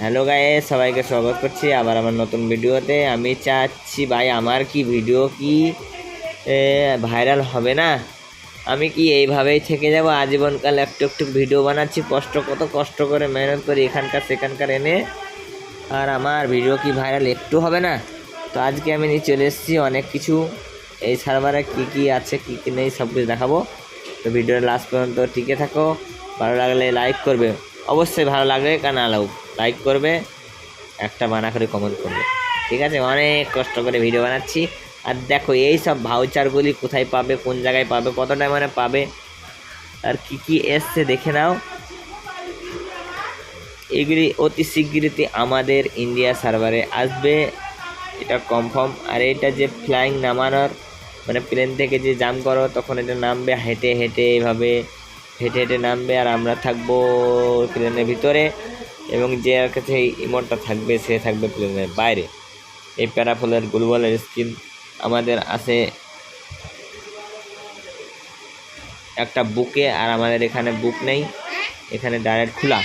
Hello গায়ে সবাইকে স্বাগত করছি আবার আমার নতুন ভিডিওতে। আমি চাচ্ছি ভাই, আমার কি ভিডিও কি ভাইরাল হবে না? আমি কি এইভাবেই থেকে যাব? আজীবনকাল একটু একটু ভিডিও বানাচ্ছি, কষ্ট, কত কষ্ট করে মেহনত করি এখানকার, সেখানকার এনে। আর আমার ভিডিও কি ভাইরাল একটু হবে না? তো আজকে আমি নিয়ে চলে এসেছি অনেক কিছু। এই সার্ভারে কী কী আছে, কী কী নেই সব কিছু দেখাবো। তো ভিডিওর লাস্ট পর্যন্ত টিকে থাকো। ভালো লাগলে লাইক করবে। অবশ্যই ভালো লাগবে কেন আলাউ লাইক করবে, একটা বানা করে কমেন্ট করবে। ঠিক আছে? অনেক কষ্ট করে ভিডিও বানাচ্ছি। আর দেখো, এই সব ভাউচারগুলি কোথায় পাবে, কোন জায়গায় পাবে, কত টাইমে পাবে, আর কি কি এসছে দেখে নাও। এগুলি অতি শীঘ্রই আমাদের ইন্ডিয়া সার্ভারে আসবে। এটা কনফার্ম আর এটা যে ফ্লাইং নামানোর মানে প্লেন থেকে যে জাম করো, তখন এটা নামবে হেঁটে হেঁটে এইভাবে হেঁটে হেঁটে নামবে আর আমরা থাকব প্লেনের ভিতরে এবং যে কাছে ইমোটটা থাকবে, সে থাকবে প্লেনের বাইরে। এই প্যারাফলের গুলবলের স্কিন আমাদের আছে একটা বুকে আর আমাদের এখানে বুক নেই, এখানে ডাইরেক্ট খোলা।